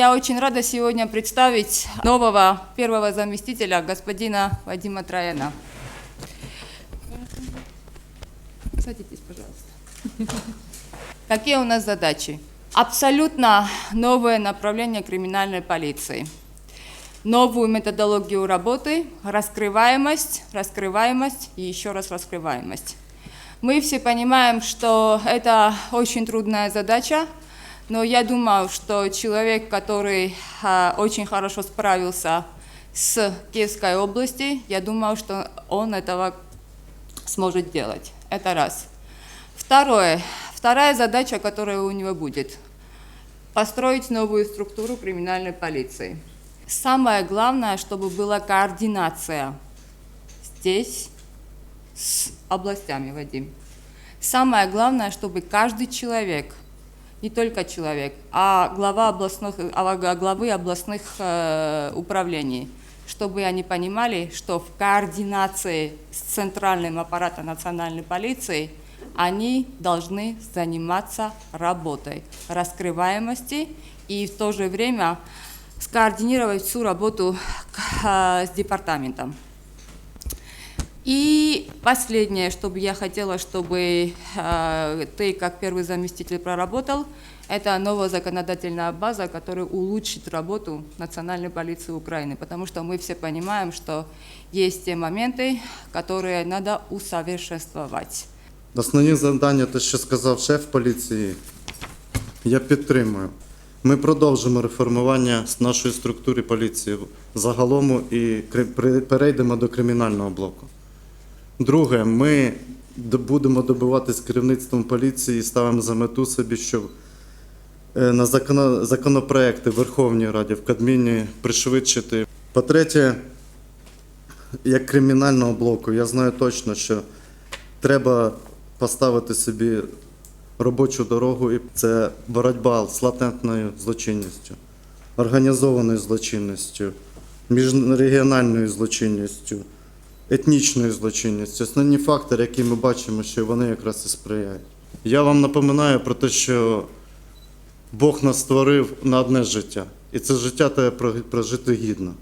Я очень рада сегодня представить нового первого заместителя господина Вадима Трояна. Садитесь, пожалуйста. Какие у нас задачи? Абсолютно новое направление криминальной полиции. Новую методологию работы, раскрываемость, раскрываемость и еще раз раскрываемость. Мы все понимаем, что это очень трудная задача, но я думаю, что человек, который а, очень хорошо справился с Киевской области, я думаю, что он этого сможет делать. Это раз. Второе. Вторая задача, которая у него будет – построить новую структуру криминальной полиции. Самое главное, чтобы была координация здесь с областями, Вадим. Самое главное, чтобы каждый человек, не только человек, а глава областных, а главы областных э, управлений, чтобы они понимали, что в координации с центральным аппаратом национальной полиции они должны заниматься работой, раскрываемости и в то же время скоординировать всю работу к- с департаментом. И последнее, что бы я хотела, чтобы э, ты как первый заместитель проработал, это новая законодательная база, которая улучшит работу Национальной полиции Украины, потому что мы все понимаем, что есть те моменты, которые надо усовершенствовать. Основні завдання, те, що сказав шеф поліції, я підтримую. Ми продовжимо реформування з нашої структури поліції загалом і кри- при- перейдемо до кримінального блоку. Друге, ми будемо добиватись керівництвом поліції і ставимо за мету собі, що е, на законопроекти в Верховній Раді в Кабміні пришвидшити. По-третє, як кримінального блоку, я знаю точно, що треба поставити собі робочу дорогу, і це боротьба з латентною злочинністю, організованою злочинністю, міжрегіональною злочинністю, етнічною злочинністю. Основні фактори, які ми бачимо, що вони якраз і сприяють. Я вам напоминаю про те, що Бог нас створив на одне життя, і це життя треба прожити гідно.